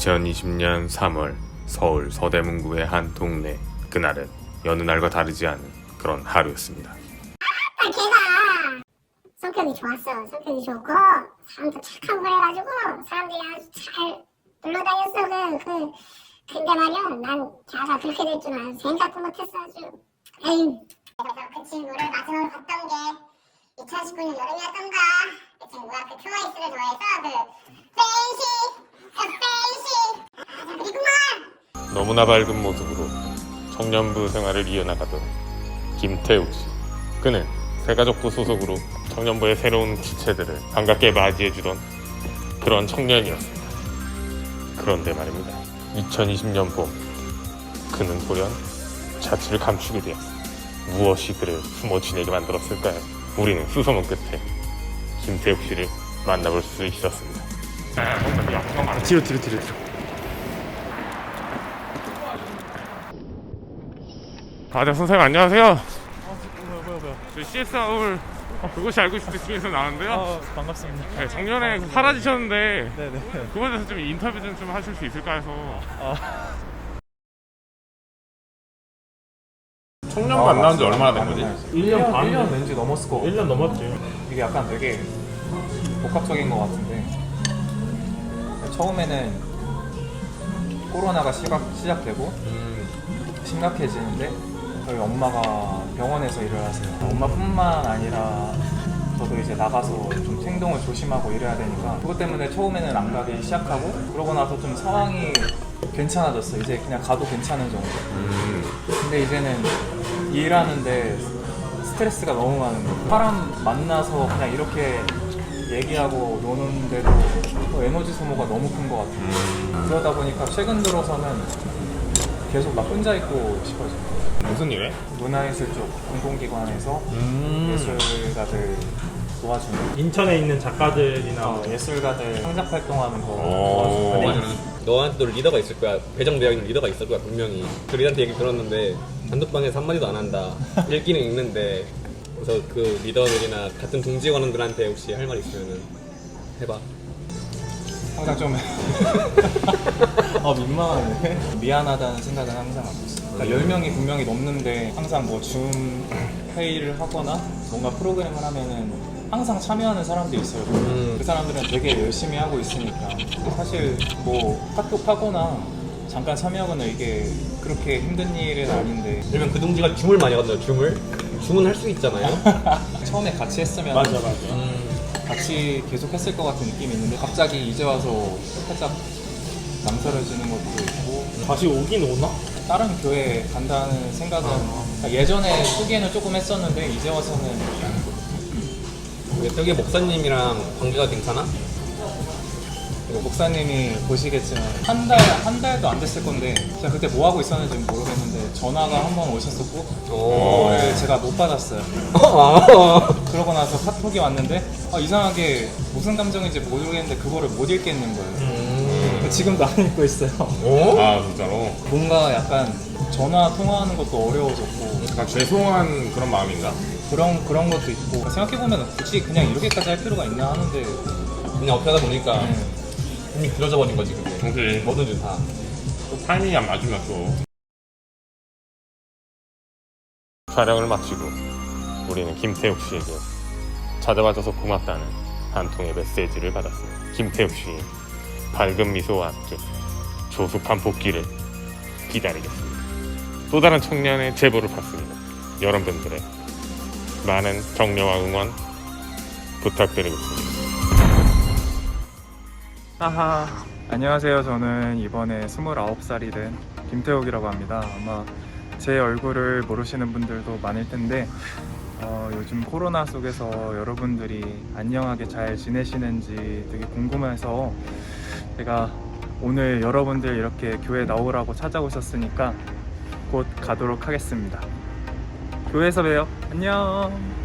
2020년 3월 서울 서대문구의 한 동네 그날은 여느 날과 다르지 않은 그런 하루였습니다. 아, 걔가 성격이 좋았어. 성격이 좋고 사람도 착하고 그래가지고 사람들이 아주 잘 불러다녔어. 그, 그 근데 말이야 난 걔가 그렇게 될줄알 생각도 못했어 아주. 에이. 그래서 그 친구를 마지막으로 봤던 게 2019년 여름이었던가. 그 친구가 그 트와이스를 좋아해서 그 그리구만. 너무나 밝은 모습으로 청년부 생활을 이어나가던 김태욱 씨. 그는 새가족부 소속으로 청년부의 새로운 주체들을 반갑게 맞이해주던 그런 청년이었습니다. 그런데 말입니다. 2020년 봄, 그는 돌연 자취를 감추게 되었습니다. 무엇이 그를 숨어 지내게 만들었을까요? 우리는 수소문 끝에 김태욱 씨를 만나볼 수 있었습니다. 뒤로 뒤로 뒤로 뒤로 아, 네, 선생님 안녕하세요. 뭐야 뭐야 뭐야 저 CS 서울 그것이 알고 있을 때 중에서 나왔는데요. 아 반갑습니다 네, 작년에 사라지셨는데 네네 그거에 대해서 좀 인터뷰 좀, 좀 하실 수 있을까 해서. 아. 청년 만나온 지 얼마나 된 거지? 1년 반 1년 왠지 넘었을 거 1년 넘었지. 이게 약간 되게 복합적인 것 같은데 처음에는 코로나가 시작, 시작되고 심각해지는데 저희 엄마가 병원에서 일을 하세요. 엄마뿐만 아니라 저도 이제 나가서 좀 행동을 조심하고 이래야 되니까 그것 때문에 처음에는 안 가기 시작하고 그러고 나서 좀 상황이 괜찮아졌어 이제 그냥 가도 괜찮은 정도. 근데 이제는 일하는데 스트레스가 너무 많은 거예요. 사람 만나서 그냥 이렇게 얘기하고 노는데도 또 에너지 소모가 너무 큰 것 같아요. 그러다 보니까 최근 들어서는 계속 나 혼자 있고 싶어져요. 무슨 일에? 문화예술 쪽 공공기관에서 음. 예술가들 도와주는 인천에 있는 작가들이나 어, 뭐 예술가들 창작 활동하는 거 오. 도와주는 너한테도 리더가 있을 거야. 배정대학에 리더가 있을 거야 분명히. 그 리더한테 얘기 들었는데 단톡방에서 한마디도 안 한다. 읽기는 읽는데 그래서 그 리더들이나 같은 동지관원들한테 혹시 할 말 있으면은 해봐. 항상 좀 어, 민망하네. 미안하다는 생각은 항상 하고 있어요. 그러니까 10명이 분명히 넘는데 항상 뭐 줌 회의를 하거나 뭔가 프로그램을 하면은 항상 참여하는 사람도 있어요. 음. 그 사람들은 되게 열심히 하고 있으니까 사실 뭐 카톡 하거나 잠깐 참여하거나 이게 그렇게 힘든 일은 아닌데 그러면 그 동지가 줌을 많이 하거든요. 줌을. 줌은 할수 있잖아요. 처음에 같이 했으면 맞아 맞아 음. 같이 계속 했을 것 같은 느낌이 있는데 갑자기 이제 와서 살짝 낭설해지는 것도 있고 다시 오긴 오나? 다른 교회 간다는 생각은 그러니까 예전에 후기에는 조금 했었는데 이제 와서는 여기 목사님이랑 관계가 괜찮아? 그리고 목사님이 보시겠지만 한 달 한 달도 안 됐을 건데 제가 그때 뭐 하고 있었는지 모르겠는데 전화가 한 번 오셨었고 오. 그거를 제가 못 받았어요. 아. 그러고 나서 카톡이 왔는데 아, 이상하게 무슨 감정인지 모르겠는데 그거를 못 읽겠는 거예요. 음. 지금도 안 읽고 있어요. 오? 아 진짜로? 뭔가 약간 전화 통화하는 것도 어려워졌고 약간 죄송한 그런 마음인가? 그런 그런 것도 있고 생각해 보면 굳이 그냥 이렇게까지 할 필요가 있나 하는데 그냥 어떻게 하다 보니까 네. 이미 길어져 버린 거지 그게. 그지. 뭐든지 다. 또 타이밍이 안 맞으면 또. 촬영을 마치고 우리는 김태욱 씨에게 찾아와줘서 고맙다는 한 통의 메시지를 받았습니다. 김태욱 씨의 밝은 미소와 함께 조숙한 복귀를 기다리겠습니다. 또 다른 청년의 제보를 받습니다. 여러분들의 많은 격려와 응원 부탁드리겠습니다. 하하. 안녕하세요. 저는 이번에 29살이 된 김태욱이라고 합니다. 아마 제 얼굴을 모르시는 분들도 많을 텐데 어, 요즘 코로나 속에서 여러분들이 안녕하게 잘 지내시는지 되게 궁금해서 제가 오늘 여러분들 이렇게 교회 나오라고 찾아오셨으니까 곧 가도록 하겠습니다. 교회에서 봬요. 안녕.